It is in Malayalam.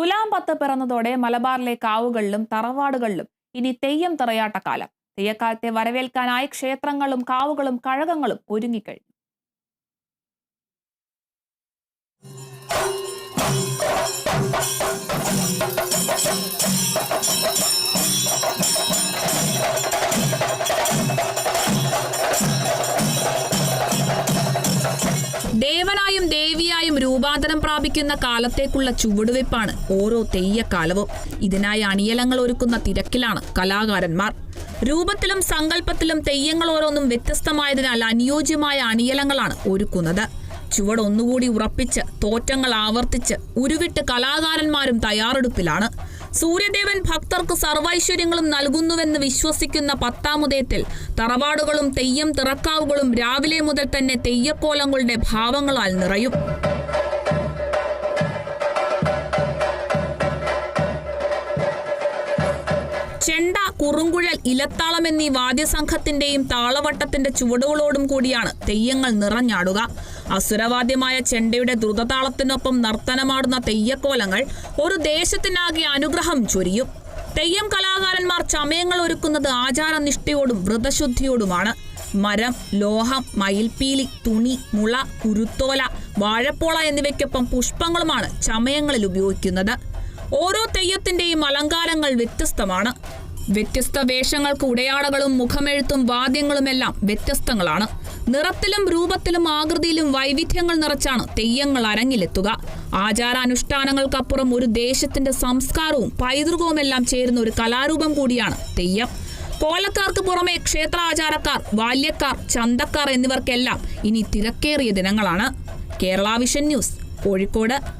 തുലാം പത്ത് പിറന്നതോടെ മലബാറിലെ കാവുകളിലും തറവാടുകളിലും ഇനി തെയ്യം തിറയാട്ടക്കാലം തെയ്യക്കാലത്തെ വരവേൽക്കാനായി ക്ഷേത്രങ്ങളും കാവുകളും കഴകങ്ങളും ഒരുങ്ങിക്കഴിഞ്ഞു. ദേവനായും ദേവിയായും രൂപാന്തരം പ്രാപിക്കുന്ന കാലത്തേക്കുള്ള ചുവടുവയ്പ്പാണ് ഓരോ തെയ്യക്കാലവും ഇതിനായി അണിയലങ്ങൾ ഒരുക്കുന്ന തിരക്കിലാണ് കലാകാരന്മാർ. രൂപത്തിലും സങ്കല്പത്തിലും തെയ്യങ്ങൾ ഓരോന്നും വ്യത്യസ്തമായതിനാൽ അനുയോജ്യമായ അണിയലങ്ങളാണ് ഒരുക്കുന്നത്. ചുവട് ഒന്നുകൂടി ഉറപ്പിച്ച് തോറ്റങ്ങൾ ആവർത്തിച്ച് ഉരുവിട്ട് കലാകാരന്മാരും തയ്യാറെടുപ്പിലാണ്. സൂര്യദേവൻ ഭക്തർക്ക് സർവൈശ്വര്യങ്ങളും നൽകുന്നുവെന്ന് വിശ്വസിക്കുന്ന പത്താമുദയത്തിൽ തറവാടുകളും തെയ്യം തിറക്കാവുകളും രാവിലെ മുതൽ തന്നെ തെയ്യക്കോലങ്ങളുടെ ഭാവങ്ങളാൽ നിറയും. ചെണ്ട കുറുങ്കുഴൽ ഇലത്താളം എന്നീ വാദ്യസംഘത്തിന്റെയും താളവട്ടത്തിന്റെ ചുവടുകളോടും കൂടിയാണ് തെയ്യങ്ങൾ നിറഞ്ഞാടുക. അസുരവാദ്യമായ ചെണ്ടയുടെ ദ്രുതതാളത്തിനൊപ്പം നർത്തനമാടുന്ന തെയ്യക്കോലങ്ങൾ ഒരു ദേശത്തിനാകെ അനുഗ്രഹം ചൊരിയും. തെയ്യം കലാകാരന്മാർ ചമയങ്ങൾ ഒരുക്കുന്നത് ആചാരനിഷ്ഠയോടും വ്രതശുദ്ധിയോടുമാണ്. മരം ലോഹം മയിൽപ്പീലി തുണി മുള കുരുത്തോല വാഴപ്പോള എന്നിവയ്ക്കൊപ്പം പുഷ്പങ്ങളുമാണ് ചമയങ്ങളിൽ ഉപയോഗിക്കുന്നത്. ഓരോ തെയ്യത്തിന്റെയും അലങ്കാരങ്ങൾ വ്യത്യസ്തമാണ്. വ്യത്യസ്ത വേഷങ്ങൾക്ക് ഉടയാടകളും മുഖമെഴുത്തും വാദ്യങ്ങളുമെല്ലാം വ്യത്യസ്തങ്ങളാണ്. നിറത്തിലും രൂപത്തിലും ആകൃതിയിലും വൈവിധ്യങ്ങൾ നിറച്ചാണ് തെയ്യങ്ങൾ അരങ്ങിലെത്തുക. ആചാരാനുഷ്ഠാനങ്ങൾക്കപ്പുറം ഒരു ദേശത്തിന്റെ സംസ്കാരവും പൈതൃകവുമെല്ലാം ചേരുന്ന ഒരു കലാരൂപം കൂടിയാണ് തെയ്യം. കോലക്കാർക്ക് പുറമെ ക്ഷേത്രാചാരക്കാർ ബാല്യക്കാർ ചന്തക്കാർ എന്നിവർക്കെല്ലാം ഇനി തിരക്കേറിയ ദിനങ്ങളാണ്. Kerala vision news Kozhikode.